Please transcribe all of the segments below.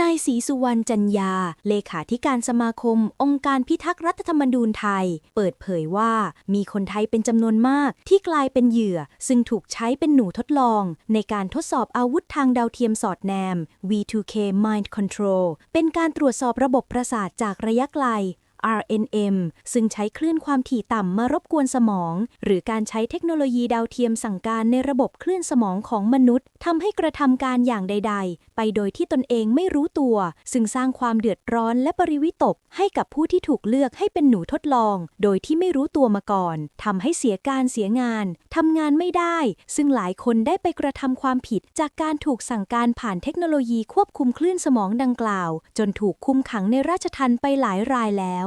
นายศรีสุวรรณจันยา เลขาธิการสมาคม องค์การพิทักษ์รัฐธรรมนูญไทย เปิดเผยว่ามีคนไทยเป็นจำนวนมากที่กลายเป็นเหยื่อ ซึ่งถูกใช้เป็นหนูทดลอง ในการทดสอบอาวุธทางดาวเทียมสอดแนม V2K Mind Control เป็นการตรวจสอบระบบประสาทจากระยะไกล RNM ซึ่งใช้คลื่นความถี่ต่ำมารบกวนสมอง หรือการใช้เทคโนโลยีดาวเทียมสั่งการในระบบคลื่นสมองของมนุษย์ทำให้กระทำการอย่างใด ๆ ไปโดยที่ตนเองไม่รู้ตัว ซึ่งสร้างความเดือดร้อนและปริวิตก ให้กับผู้ที่ถูกเลือกให้เป็นหนูทดลอง โดยที่ไม่รู้ตัวมาก่อนทำให้เสียการเสียงานทำงานไม่ได้ ซึ่งหลายคนได้ไปกระทำความผิด จากการถูกสั่งการผ่านเทคโนโลยีควบคุมคลื่นสมองดังกล่าว จนถูกคุมขังในราชทัณฑ์ไปหลายรายแล้ว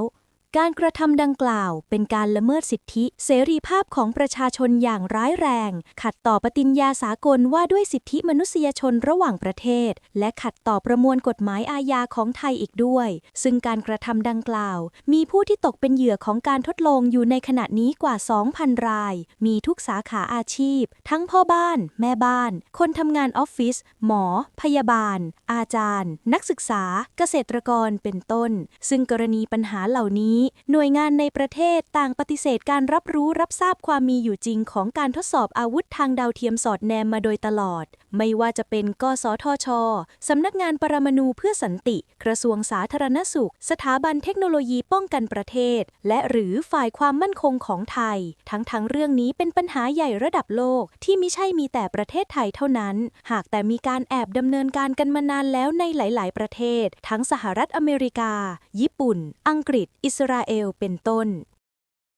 การกระทำดังกล่าวเป็นการละเมิดสิทธิเสรีภาพของประชาชนอย่างร้ายแรง ขัดต่อปฏิญญาสากลว่าด้วยสิทธิมนุษยชนระหว่างประเทศ และขัดต่อประมวลกฎหมายอาญาของไทยอีกด้วย ซึ่งการกระทำดังกล่าว มีผู้ที่ตกเป็นเหยื่อของการทดลองอยู่ในขณะนี้กว่า 2,000 ราย มีทุกสาขาอาชีพ ทั้งพ่อบ้าน แม่บ้าน คนทำงานออฟฟิศหมอ พยาบาล อาจารย์ นักศึกษา เกษตรกรเป็นต้น ซึ่งกรณีปัญหาเหล่านี้หน่วยงานในประเทศต่างปฏิเสธการรับรู้รับทราบความมีอยู่จริงของการทดสอบอาวุธทางดาวเทียมสอดแนมมาโดยตลอด ไม่ว่าจะเป็นกสทช สำนักงานปรมาณูเพื่อสันติ กระทรวงสาธารณสุข สถาบันเทคโนโลยีป้องกันประเทศ และหรือฝ่ายความมั่นคงของไทย ทั้งทั้งเรื่องนี้เป็นปัญหาใหญ่ระดับโลกที่ไม่ใช่มีแต่ประเทศไทยเท่านั้น หากแต่มีการแอบดำเนินการกันมานานแล้วในหลาย ๆ ประเทศ ทั้งสหรัฐอเมริกา ญี่ปุ่น อังกฤษ อิสราราเอลเป็นต้น